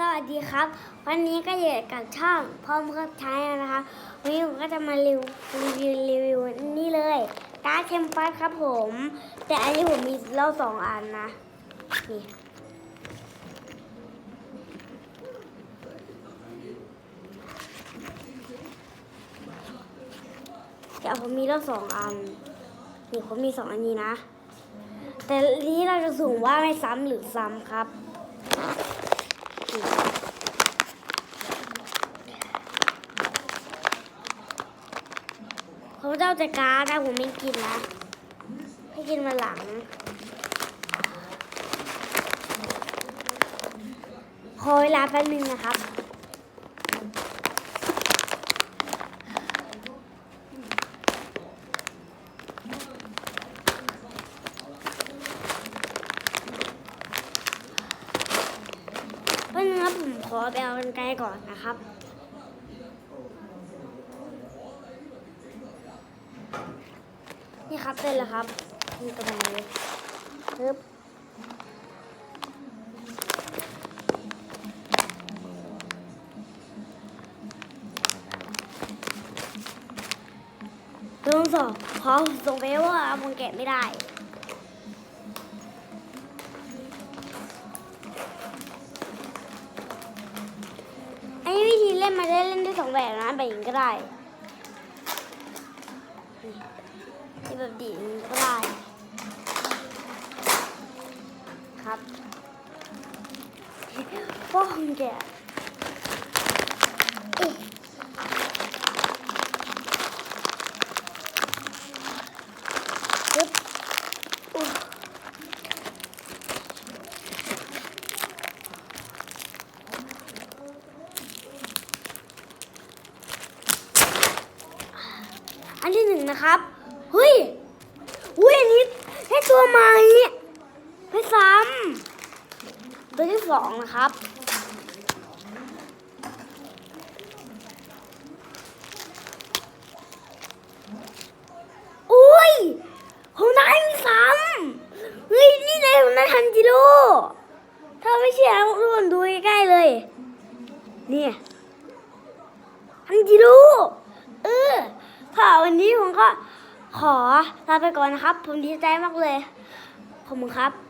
สวัสดีครับ วันนี้ก็อยู่กับช่องพร้อมกับใช้นะคะวันนี้ผมก็จะมารีวิวรีวิวนี่เลยการ์ดเทมปัสครับผม แต่อันนี้ผมมีเล่าสองอันนะนี่เดี๋ยวผมมีเล่าสองอันนี่ผมมีสองอันนี้นะ แต่นี้เราจะสุ่มว่าไม่ซ้ำหรือซ้ำครับ เขาเจ้าจะการ์ดนะผมไม่กินนะให้กินมาหลังขอเวลาแป๊บนึงนะครับเพราะงั้นผมขอไปเอากันไกลก่อนนะครับ นี่ครับเป็นแล้วครับนี่กำลังเลยปึ๊บลงสอบขอส่งไปว่าผมแกะไม่ได้อันนี้วิธีเล่นมาได้เล่นได้สองแบบนะแบบนี้ก็ได้ ที่แบบดิ่งก็ได้ ครับพ่อของแกเอ๊ะปึ๊บอุ๊ย อันที่หนึ่งนะครับเฮ้ยอุ้ยอันนี้ให้ตัวใหม่ไม่ซ้ำตัวที่สองนะครับอุ้ยของนายมีซ้ำเฮ้ยนี่นายของนายทันจิโร่ถ้าไม่เชื่อทุกคนดูใกล้ๆเลย เนี่ยทันจิโร่ ค่ะวันนี้ผมก็ขอลาไปก่อนนะครับ ผมดีใจมากเลย ขอบคุณครับ